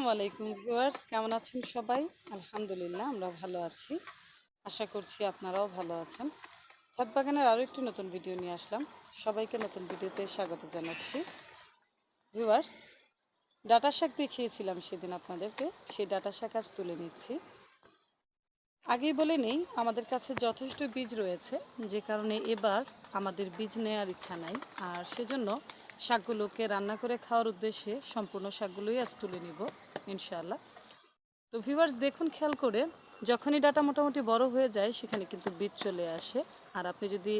আসসালামাইকুম ভিউয়ার্স, কেমন আছেন সবাই? আলহামদুলিল্লাহ, আমরা ভালো আছি। আশা করছি আপনারাও ভালো আছেন। ছাদ বাগানের আরও একটি নতুন ভিডিও নিয়ে আসলাম। সবাইকে নতুন ভিডিওতে স্বাগত জানাচ্ছি। ভিউয়ার্স, ডাটা শাক দেখিয়েছিলাম সেদিন আপনাদেরকে। সেই ডাটা শাক আজ তুলে নিচ্ছি। আগেই বলে নেই, আমাদের কাছে যথেষ্ট বীজ রয়েছে। যে কারণে এবার আমাদের বীজ নেওয়ার ইচ্ছা নাই। আর সেজন্য শাকগুলোকে রান্না করে খাওয়ার উদ্দেশ্যে সম্পূর্ণ শাকগুলোই আজ তুলে নিব। ইনশাআল্লাহ। তো ভিউয়ার্স দেখুন, খেয়াল করে যখনই ডাটা মোটামুটি বড় হয়ে যায়, সেখানে কিন্তু বীজ চলে আসে। আর আপনি যদি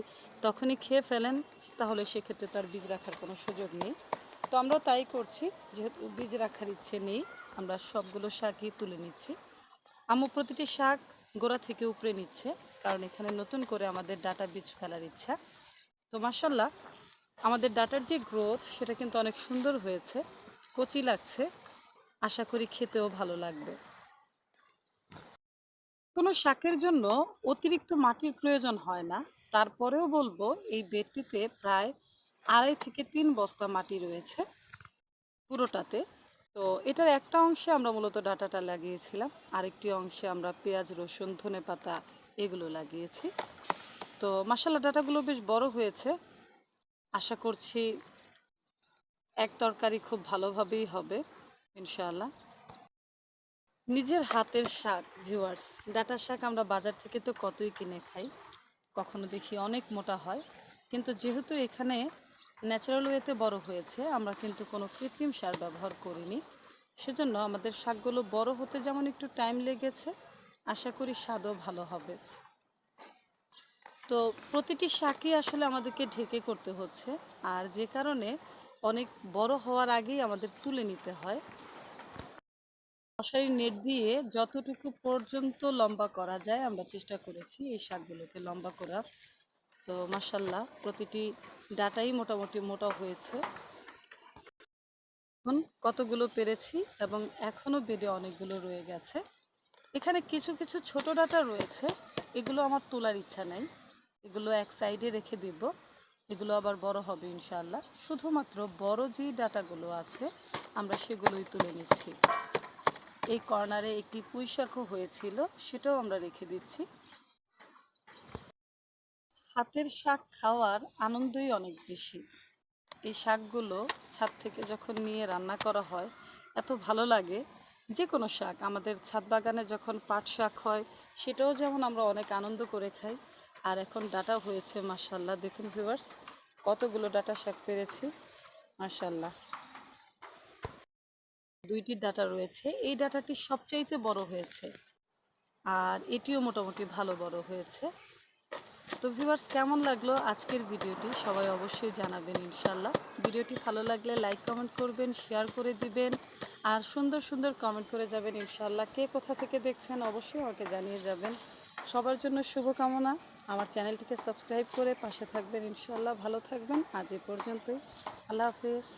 তখনই খেয়ে ফেলেন, তাহলে সেক্ষেত্রে তার বীজ রাখার কোনো সুযোগ নেই। তো আমরাও তাই করছি, যেহেতু বীজ রাখার ইচ্ছে নেই, আমরা সবগুলো শাকই তুলে নিচ্ছি। আম্মু প্রতিটি শাক গোড়া থেকে উপরে নিচ্ছে, কারণ এখানে নতুন করে আমাদের ডাটা বীজ ফেলার ইচ্ছা। তো মাসাল্লাহ আমাদের ডাটার যে গ্রোথ সেটা কিন্তু অনেক সুন্দর হয়েছে, কচি লাগছে। আশা করি খেতেও ভালো লাগবে। কোনো শাকের জন্য অতিরিক্ত মাটির প্রয়োজন হয় না। তারপরেও বলব, এই বেডটিতে প্রায় আড়াই থেকে তিন বস্তা মাটি রয়েছে পুরোটাতে। তো এটার একটা অংশে আমরা মূলত ডাটাটা লাগিয়েছিলাম, আরেকটি অংশে আমরা পেঁয়াজ, রসুন, ধনে পাতা এগুলো লাগিয়েছি। তো মাসালা ডাটাগুলো বেশ বড় হয়েছে। আশা করছি এক তরকারি খুব ভালোভাবেই হবে। ইনশাআল্লাহ। নিজের হাতের শাক ভিউয়ার্স ডাটা শাক আমরা বাজার থেকে তো কতই কিনে খাই, কখনো দেখি অনেক মোটা হয়। কিন্তু যেহেতু এখানে ন্যাচারাল ওয়েতে বড় হয়েছে, আমরা কিন্তু কোনো কৃত্রিম সার ব্যবহার করিনি। সেজন্য আমাদের শাকগুলো বড় হতে যেমন একটু টাইম লেগেছে, আশা করি স্বাদও ভালো হবে। তো প্রতিটি শাকই আসলে আমাদেরকে ঢেকে করতে হচ্ছে, আর যে কারণে অনেক বড় হওয়ার আগেই আমাদের তুলে নিতে হয়। মশারি নেট দিয়ে যতটুকু পর্যন্ত লম্বা করা যায় আমরা চেষ্টা করেছি এই শাকগুলোকে লম্বা করার তো মাসাল্লাহ প্রতিটি ডাটাই মোটামুটি মোটা হয়েছে। এখন কতগুলো পেরেছি এবং এখনও বেডে অনেকগুলো রয়ে গেছে। এখানে কিছু কিছু ছোট ডাটা রয়েছে। এগুলো আমার তোলার ইচ্ছা নাই। এগুলো এক সাইডে রেখে দেব। এগুলো আবার বড় হবে ইনশাল্লাহ শুধুমাত্র বড় যে ডাটাগুলো আছে আমরা সেগুলোই তুলে নিচ্ছি। এই কর্নারে একটি পুঁই শাকও হয়েছিল, সেটাও আমরা রেখে দিচ্ছি। হাতের শাক খাওয়ার আনন্দই অনেক বেশি। এই শাকগুলো ছাদ থেকে যখন নিয়ে রান্না করা হয়, এত ভালো লাগে যে কোনো শাক। আমাদের ছাদ বাগানে যখন পাট শাক হয়, সেটাও যেমন আমরা অনেক আনন্দ করে খাই। আর এখন ডাটা হয়েছে মাসাল্লাহ দেখুন ভিউয়ার্স কতগুলো ডাটা শাক পেরেছি মাসাল্লাহ দুইটি ডাটা রয়েছে। এই ডাটাটি সবচাইতে বড় হয়েছে আর এটিও মোটামুটি ভালো বড় হয়েছে। তো ভিউয়ার্স কেমন লাগল আজকের ভিডিওটি? সবাই অবশ্যই জানাবেন ইনশাল্লাহ ভিডিওটি ভালো লাগলে লাইক কমেন্ট করবেন শেয়ার করে দিবেন আর সুন্দর সুন্দর কমেন্ট করে যাবেন ইনশাল্লাহ কে কোথা থেকে দেখছেন অবশ্যই আমাকে জানিয়ে যাবেন। সবার জন্য শুভকামনা। আমার চ্যানেলটিকে সাবস্ক্রাইব করে পাশে থাকবেন ইনশাল্লাহ ভালো থাকবেন। আজ এ পর্যন্তই। আল্লাহ হাফিজ।